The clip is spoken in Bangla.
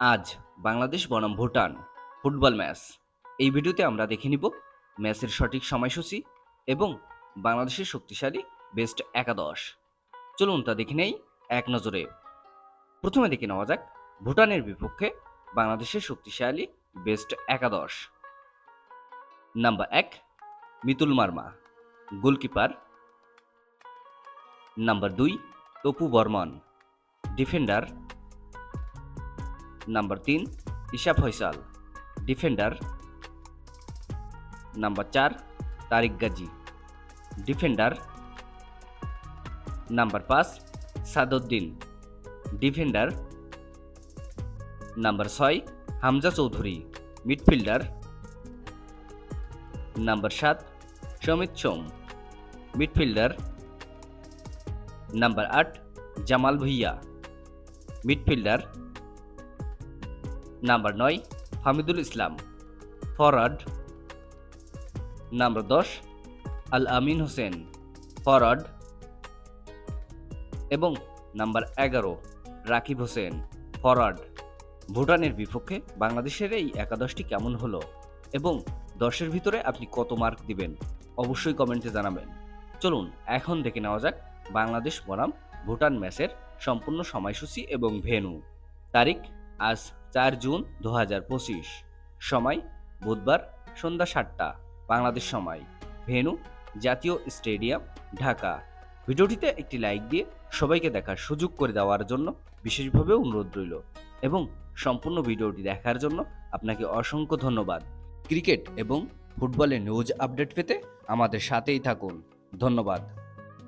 আজ বাংলাদেশ বনাম ভুটান ফুটবল ম্যাচ। এই ভিডিওতে আমরা দেখে নিব ম্যাচের সঠিক সময়সূচি এবং বাংলাদেশের শক্তিশালী বেস্ট একাদশ। চলুন তা দেখে নেই এক নজরে। প্রথমে দেখে নেওয়া যাক ভুটানের বিপক্ষে বাংলাদেশের শক্তিশালী বেস্ট একাদশ। নাম্বার এক, মিতুল মার্মা, গোলকিপার। নাম্বার দুই, তপু বর্মন, ডিফেন্ডার। নাম্বার তিন ঈশা ফয়সাল। ডিফেন্ডার নাম্বার চার, তারিক গাজী। ডিফেন্ডার নাম্বার পাঁচ, সাদউদ্দিন। ডিফেন্ডার নাম্বার ছয়, হামজা চৌধুরী। মিডফিল্ডার নাম্বার সাত, সমিত সোম। মিডফিল্ডার নাম্বার আট, জামাল ভুইয়া। মিডফিল্ডার নাম্বার নয়, হামিদুল ইসলাম। ফরওয়ার্ড নাম্বার দশ, আল আমিন হোসেন। ফরওয়ার্ড এবং নাম্বার এগারো, রাকিব হোসেন। ফরওয়ার্ড ভুটানের বিপক্ষে বাংলাদেশের এই একাদশটি কেমন হলো? এবং দশের ভিতরে আপনি কত মার্ক দিবেন? অবশ্যই কমেন্টে জানাবেন। চলুন, এখন দেখে নেওয়া যাক বাংলাদেশ বনাম ভুটান ম্যাচের সম্পূর্ণ সময়সূচি এবং ভেন্যু। তারিখ আজ চার জুন দু হাজার পঁচিশ। সময় বুধবার সন্ধ্যা সাতটা। বাংলাদেশ সময়। ভেন্যু জাতীয় স্টেডিয়াম, ঢাকা। ভিডিওটিতে একটি লাইক দিয়ে সবাইকে দেখার সুযোগ করে দেওয়ার জন্য বিশেষভাবে অনুরোধ রইল এবং সম্পূর্ণ ভিডিওটি দেখার জন্য আপনাকে অসংখ্য ধন্যবাদ। ক্রিকেট এবং ফুটবলের নিউজ আপডেট পেতে আমাদের সাথেই থাকুন। ধন্যবাদ।